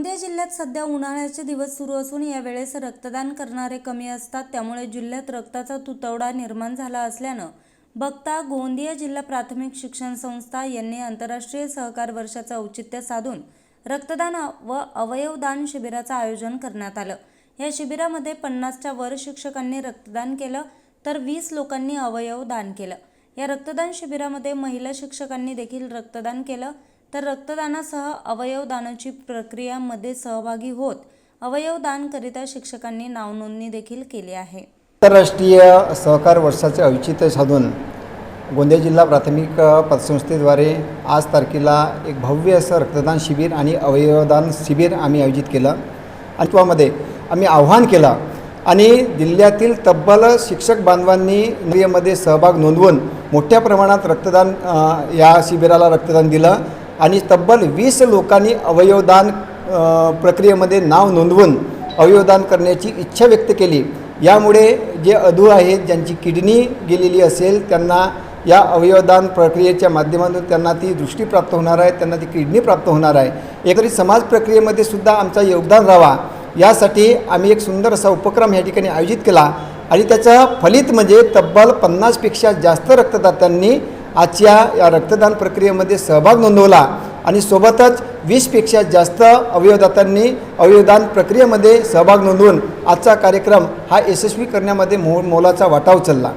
सध्या उन्हाळ्याचे दिवस सुरू असून यावेळेस रक्तदान करणारे कमी असतात. त्यामुळे जिल्ह्यात रक्ताचा तुटवडा निर्माण झाला असल्यानं बघता गोंदिया जिल्हा प्राथमिक शिक्षण संस्था यांनी आंतरराष्ट्रीय सहकार वर्षाचं औचित्य साधून रक्तदान व अवयवदान शिबिराचं आयोजन करण्यात आलं. या शिबिरामध्ये पन्नासच्या वर शिक्षकांनी रक्तदान केलं तर वीस लोकांनी अवयव दान केलं. या रक्तदान शिबिरामध्ये महिला शिक्षकांनी देखील रक्तदान केलं. तर रक्तदानासह अवयवदानाची प्रक्रियामध्ये सहभागी होत अवयवदानकरिता शिक्षकांनी नावनोंदणी देखील केली आहे. आंतरराष्ट्रीय सहकार वर्षाचे औचित्य साधून गोंदिया जिल्हा प्राथमिक पतसंस्थेद्वारे आज तारखेला एक भव्य असं रक्तदान शिबिर आणि अवयवदान शिबिर आम्ही आयोजित केलं. आणि त्यामध्ये आम्ही आव्हान केलं आणि जिल्ह्यातील तब्बल शिक्षक बांधवांनी क्रियेमध्ये सहभाग नोंदवून मोठ्या प्रमाणात रक्तदान या शिबिराला रक्तदान दिलं. आणि तब्बल वीस लोकांनी अवयवदान प्रक्रियेमध्ये नाव नोंदवून अवयवदान करण्याची इच्छा व्यक्त केली. यामुळे जे अधू आहेत ज्यांची किडनी गेलेली असेल त्यांना या अवयवदान प्रक्रियेच्या माध्यमातून त्यांना ती दृष्टी प्राप्त होणार आहे त्यांना ती किडनी प्राप्त होणार आहे. एकरी समाज प्रक्रियेमध्ये सुद्धा आमचा योगदान राहावा. यासाठी आम्ही एक सुंदर असा उपक्रम या ठिकाणी आयोजित केला आणि त्याचं फलित म्हणजे तब्बल पन्नासपेक्षा जास्त रक्तदात्यांनी आजच्या या रक्तदान प्रक्रियेमध्ये सहभाग नोंदवला आणि सोबतच वीसपेक्षा जास्त अवयवदात्यांनी अवयवदान प्रक्रियेमध्ये सहभाग नोंदवून आजचा कार्यक्रम हा यशस्वी करण्यामध्ये मो मोलाचा वाटा उचलला.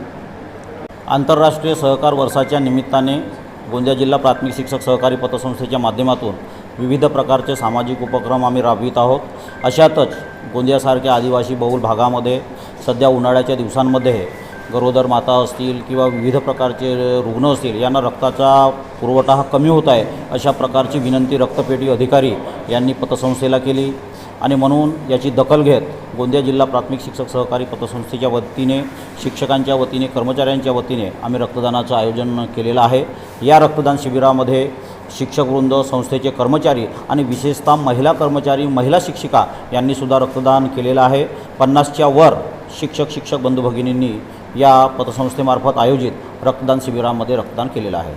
आंतरराष्ट्रीय सहकार वर्षाच्या निमित्ताने गोंदिया जिल्हा प्राथमिक शिक्षक सहकारी पतसंस्थेच्या माध्यमातून विविध प्रकारचे सामाजिक उपक्रम आम्ही राबवित आहोत. अशातच गोंदियासारख्या आदिवासी बहुल भागामध्ये सध्या उन्हाळ्याच्या दिवसांमध्ये गरोदर माता असतील किंवा विविध प्रकारचे रुग्ण असतील यांना रक्ताचा पुरवठा हा कमी होत आहे अशा प्रकारची विनंती रक्तपेढी अधिकारी यांनी पतसंस्थेला केली. आणि म्हणून याची दखल घेत गोंदिया जिल्हा प्राथमिक शिक्षक सहकारी पतसंस्थेच्या वतीने शिक्षकांच्या वतीने कर्मचाऱ्यांच्या वतीने आम्ही रक्तदानाचं आयोजन केलेलं आहे. या रक्तदान शिबिरामध्ये शिक्षकवृंद संस्थेचे कर्मचारी आणि विशेषतः महिला कर्मचारी महिला शिक्षिका यांनीसुद्धा रक्तदान केलेलं आहे. पन्नासच्या वर शिक्षक शिक्षक बंधू भगिनींनी या पतसंस्थेमार्फत आयोजित रक्तदान शिबिरामध्ये रक्तदान केलेलं आहे.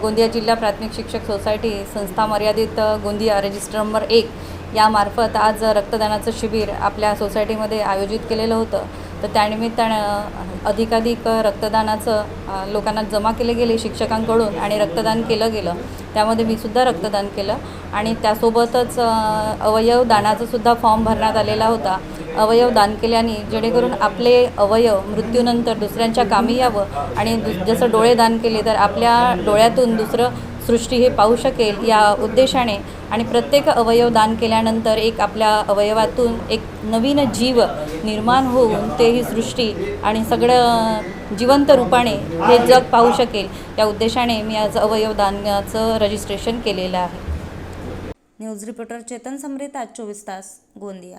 गोंदिया जिल्हा प्राथमिक शिक्षक सोसायटी संस्था मर्यादित गोंदिया रजिस्टर नंबर एक यामार्फत आज रक्तदानाचं शिबिर आपल्या सोसायटीमध्ये आयोजित केलेलं होतं. तर त्यानिमित्तानं अधिकाधिक रक्तदानाचं लोकांना जमा केले गेले शिक्षकांकडून आणि रक्तदान केलं गेलं. त्यामध्ये मी सुद्धा रक्तदान केलं आणि त्यासोबतच अवयव दानाचासुद्धा फॉर्म भरण्यात आलेला होता. अवयव दान केल्याने जेणेकरून आपले अवयव मृत्यूनंतर दुसऱ्यांच्या कामी यावं आणि जसं डोळे दान केले तर आपल्या डोळ्यातून दुसरं सृष्टी हे पाहू शकेल या उद्देशाने. आणि प्रत्येक अवयव दान केल्यानंतर एक आपल्या अवयवातून एक नवीन जीव निर्माण होऊन ते ही सृष्टी आणि सगळं जिवंत रूपाने हे जग पाहू शकेल. या उद्देशाने मी आज अवयव दानाचं रजिस्ट्रेशन केलेलं आहे. न्यूज रिपोर्टर चेतन समृत आज चोवीस तास गोंदिया.